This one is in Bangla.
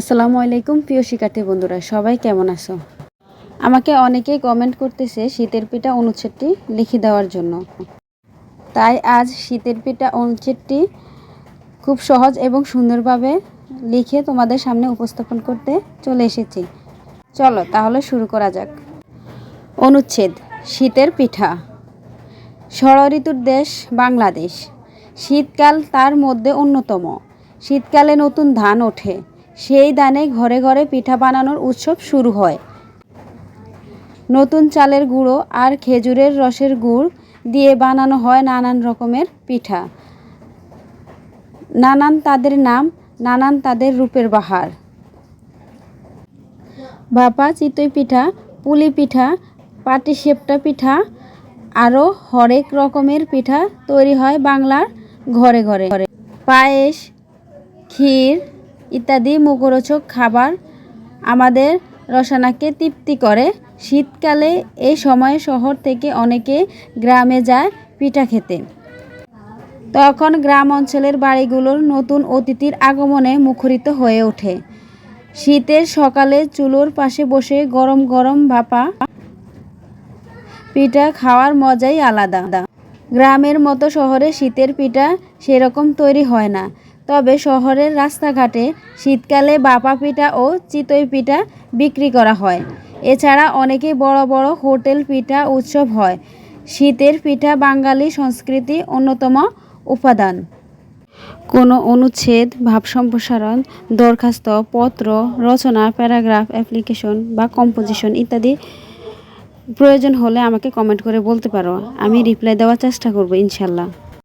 আসসালামু আলাইকুম, প্রিয় শিক্ষার্থী বন্ধুরা, সবাই কেমন আছো? আমাকে অনেকেই কমেন্ট করতেছে শীতের পিঠা অনুচ্ছেদটি লিখে দেওয়ার জন্য। তাই আজ শীতের পিঠা অনুচ্ছেদটি খুব সহজ এবং সুন্দরভাবে লিখে তোমাদের সামনে উপস্থাপন করতে চলে এসেছি। চলো তাহলে শুরু করা যাক। অনুচ্ছেদ, শীতের পিঠা। ষড় ঋতুর দেশ বাংলাদেশ। শীতকাল তার মধ্যে অন্যতম। শীতকালে নতুন ধান ওঠে। সেই দানে ঘরে ঘরে পিঠা বানানোর উৎসব শুরু হয়। নতুন চালের গুঁড়ো আর খেজুরের রসের গুড় দিয়ে বানানো হয় নানান রকমের পিঠা। নানান তাদের নাম, নানান তাদের রূপের বাহার। ভাপা, চিতই পিঠা, পুলি পিঠা পাটিসেপটা পিঠা আরও হরেক রকমের পিঠা তৈরি হয় বাংলার ঘরে ঘরে। পায়েস, ক্ষীর ইত্যাদি মুখরোচক খাবার আমাদের রসানাকে তৃপ্তি করে। শীতকালে এই সময়ে শহর থেকে অনেকে গ্রামে যায় পিঠা খেতে। তখন গ্রাম অঞ্চলের বাড়িগুলোর নতুন অতিথির আগমনে মুখরিত হয়ে ওঠে। শীতের সকালে চুলোর পাশে বসে গরম গরম ভাপা পিঠা খাওয়ার মজাই আলাদা। গ্রামের মতো শহরে শীতের পিঠা সেরকম তৈরি হয় না। তবে শহরের রাস্তাঘাটে শীতকালে বাপা পিঠা ও চিতই পিঠা বিক্রি করা হয়। এছাড়া অনেকে বড় বড় হোটেল পিঠা উৎসব হয়। শীতের পিঠা বাঙালি সংস্কৃতি অন্যতম উপাদান। কোনো অনুচ্ছেদ, ভাব সম্প্রসারণ, দরখাস্ত, পত্র, রচনা, প্যারাগ্রাফ, অ্যাপ্লিকেশন বা কম্পোজিশন ইত্যাদি প্রয়োজন হলে আমাকে কমেন্ট করে বলতে পারো। আমি রিপ্লাই দেওয়ার চেষ্টা করব, ইনশাল্লাহ।